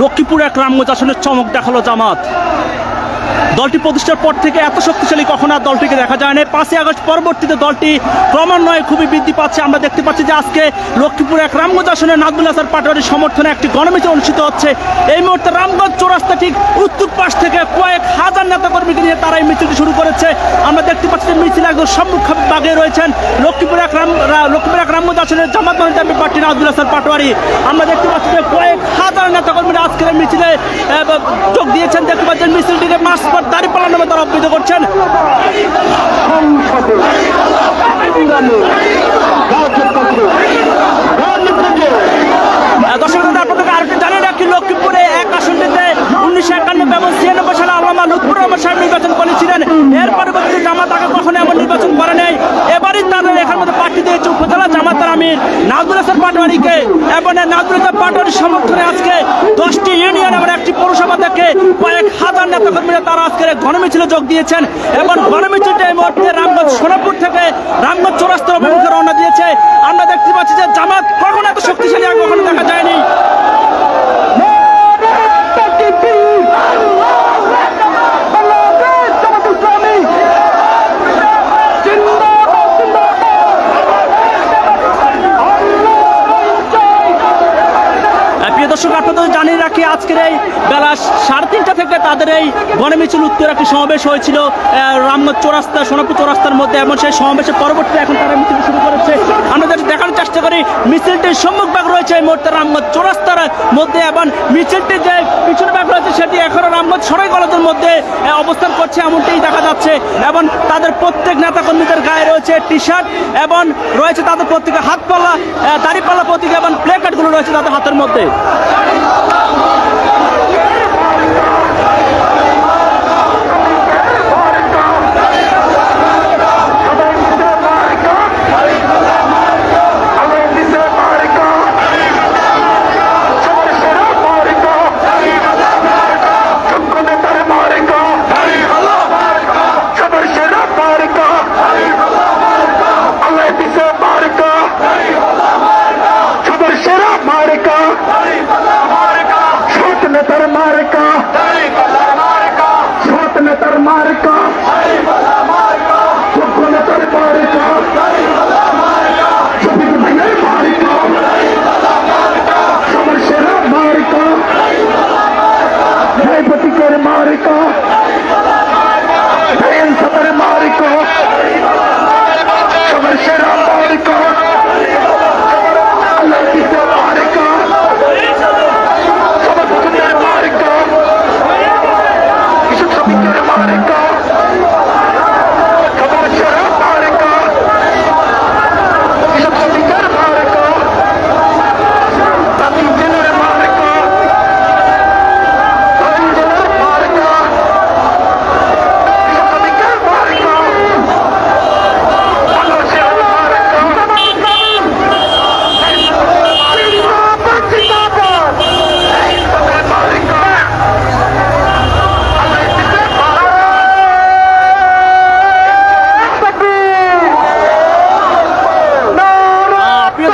লক্ষ্মীপুর এক রামগঞ্জ চমক দেখাল জামাত। দলটি প্রতিষ্ঠার পর থেকে এত শক্তিশালী কখনো আর দলটিকে দেখা যায় না। পাঁচই আগস্ট পরবর্তীতে দলটি ক্রমান্বয়ে খুবই বৃদ্ধি পাচ্ছে। আমরা দেখতে পাচ্ছি যে আজকে লক্ষ্মীপুর এক রামগঞ্জ আসনে নাজমুল হাসান পাটোয়ারির সমর্থনে একটি গণমিছিল অনুষ্ঠিত হচ্ছে। এই মুহূর্তে রামগঞ্জ চৌরাস্তা ঠিক উত্তর পাশ থেকে কয়েক হাজার নেতাকর্মীকে নিয়ে তারা এই মিছিলটি শুরু করেছে। আমরা দেখতে পাচ্ছি যে মিছিল একদম সম্মুখ বাগে রয়েছেন লক্ষ্মীপুর এক রাম লক্ষ্মীপুর এক রামগঞ্জ আসনের জামাত মনিতামী পার্টি নাজমুল হাসান পাটোয়ারি। আমরা দেখতে পাচ্ছি যে কয়েক হাজার নেতাকর্মীরা আজকের মিছিলে যোগ দিয়েছেন। দেখতে পাচ্ছেন মিছিলটিকে মাস পর দাঁড়ি পালার নামে তারা অবহিত করছেন। দর্শক আপনাদেরকে জানিয়ে রাখি লক্ষ্মীপুরে এক আসনটিতে উনিশশো একানব্বই এবং ছিয়ানব্বই সালে আল্লামা লুৎফুর রহমান সাহেব নির্বাচন করেছিলেন। এর পরবর্তীতে জামাত আগে কখনো এমন নির্বাচন করে নাই। এবারই তাদের এখান মধ্যে প্রার্থী দিয়েছে উপজেলা জামাতার আমির নাজমুল হাসান পাটোয়ারিকে এবং এই নাজমুল হাসান পাটোয়ারির সমর্থনে আজকে নেতাকর্মীরা তারা আজকের যোগ দিয়েছেন। এবং গণমিছিলটা এই মুহূর্তে রামগঞ্জ সোনাপুর থেকে রামগঞ্জ চৌরাস্তার অভিমুখে রওনা দিয়েছে আমরা দেখতে পাচ্ছি যে জামাত কখনো এত শক্তিশালী আর কখনো দেখা যায়নি আহ, প্রিয় দর্শক, আপনাদের জানিয়ে রাখি, আজকের এই বেলা সাড়ে তিনটা থেকে তাদের এই গণমিছিল উত্তর একটি সমাবেশ হয়েছিল রামগঞ্জ চৌরাস্তা, সোনাপুর চৌরাস্তার মধ্যে, এবং সেই সমাবেশের পরবর্তীতে এখন তারা মিছিল শুরু করেছে। যদি দেখানোর চেষ্টা করি মিছিলটির সম্মুখ ভাগ রয়েছে এই মুহূর্তে রামগঞ্জ চৌরাস্তার মধ্যে, এবং মিছিলটি যে পিছনে ভাগ রয়েছে, সেটি এখনও রামগঞ্জ সরাই কলেজের মধ্যে অবস্থান করছে, এমনটাই দেখা যাচ্ছে। এবং তাদের প্রত্যেক নেতাকর্মীদের গায়ে রয়েছে টি শার্ট এবং রয়েছে তাদের প্রত্যেকের হাত পাল্লা দাড়িপাল্লা প্রতীক, এবং প্লে কার্ডগুলো রয়েছে তাদের হাতের মধ্যে। Allah.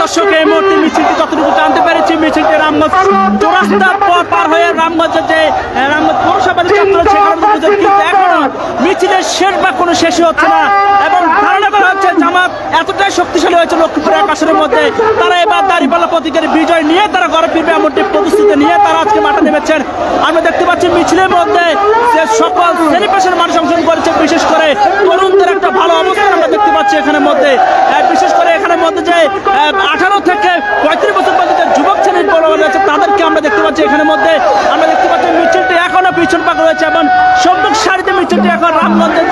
দর্শক এই মুহূর্তে মিছিলটি যতটুকু জানতে পেরেছি, মিছিলটি রামগঞ্জ চৌরাস্তার পর পার হয়ে রামগঞ্জের যে রামগঞ্জ পৌরসভার ছাত্র সেখানে কিন্তু এখনও মিছিলের শেষ বা কোনো শেষই হচ্ছে না এবং ধারণা করা হচ্ছে জামাত এতটাই শক্তিশালী হয়েছে লক্ষ্মীপুর আসনের মধ্যে। তারা এবার দাঁড়িপাল্লা প্রতীকের বিজয় নিয়ে তারা ঘরে ফিরবে, এমনটি প্রতিশ্রুতি নিয়ে তারা আজকে মাঠে নেমেছেন। আমরা দেখতে পাচ্ছি মিছিলের মধ্যে যে সকল শ্রেণি পেশার মানুষ অংশগ্রহণ করেছে আমরা দেখতে পাচ্ছি এখানে মধ্যে, আমরা দেখতে পাচ্ছি মিছিলটি এখনও পিছন পাক রয়েছে এবং সব সারিতে মিছিলটি এখন রামগঞ্জের